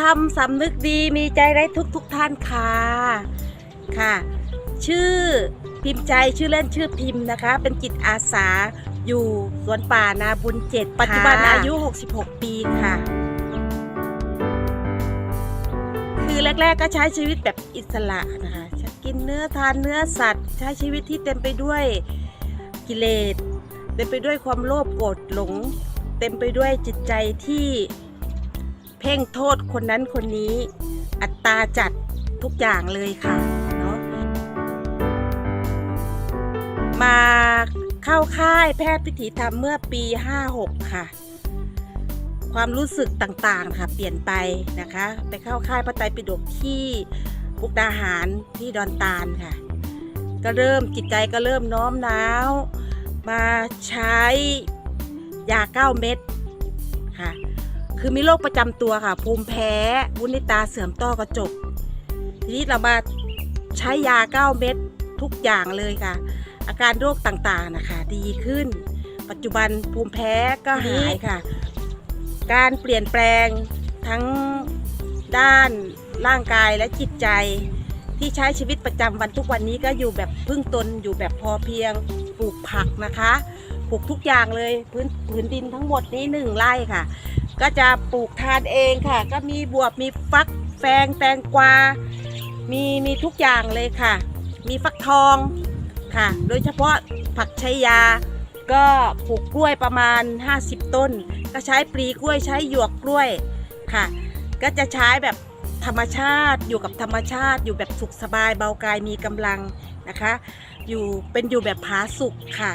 ธรรมสำนึกดีมีใจได้ทุกทุกๆท่านค่ะค่ะ ชื่อพิมพ์ใจชื่อเล่นชื่อพิมพ์นะคะ เป็นจิตอาสาอยู่สวนป่านาบุญเจ็ดปัจจุบันอายุ 66 ปีค่ะ คือแรก ๆ ก็ใช้ชีวิตแบบอิสระนะคะจะกินเนื้อทานเนื้อสัตว์ ใช้ชีวิตที่เต็มไปด้วยกิเลสเต็มไปด้วยความโลภโกรธหลง เต็มไปด้วยจิตใจที่เพ่งโทษคนนั้นคนนี้ อัตราจัดทุกอย่างเลยค่ะเนาะมาเข้าค่ายแพทย์พิถีธรรมเมื่อปี 56 ค่ะ ความรู้สึกต่างๆค่ะเปลี่ยนไปนะคะ ไปเข้าค่ายพระไตรปิฎกที่มุกดาหารที่ดอนตาลค่ะ ก็เริ่มจิตใจก็เริ่มน้อมน้าว มาใช้ยาเก้าเม็ดค่ะ คือมีโรคประจำตัวค่ะ ภูมิแพ้วุ้นในตาเสื่อมต้อกระจก ทีนี้เรามาใช้ยาเก้าเม็ดทุกอย่างเลยค่ะ อาการโรคต่างๆนะคะ ดีขึ้น ปัจจุบันภูมิแพ้ก็หายค่ะ การเปลี่ยนแปลงทั้งด้านร่างกายและจิตใจที่ใช้ชีวิตประจำวันทุกวันนี้ก็อยู่แบบพึ่งตนอยู่แบบพอเพียงปลูกผักนะคะ ปลูกทุกอย่างเลยพื้นผืนดินทั้งหมดนี้หนึ่งไร่ค่ะ ก็จะปลูกทานเองค่ะ ก็มีบวบมีฟักแฟงแตงกวา มีมีทุกอย่างเลยค่ะ มีฟักทองค่ะ โดยเฉพาะผักชายา ก็ปลูกกล้วยประมาณ 50 ต้น ก็ใช้ปลีกล้วยใช้หยวกกล้วยค่ะ ก็จะใช้แบบธรรมชาติอยู่กับธรรมชาติ อยู่แบบสุขสบายเบากายมีกำลังนะคะ อยู่เป็นอยู่แบบผาสุกค่ะ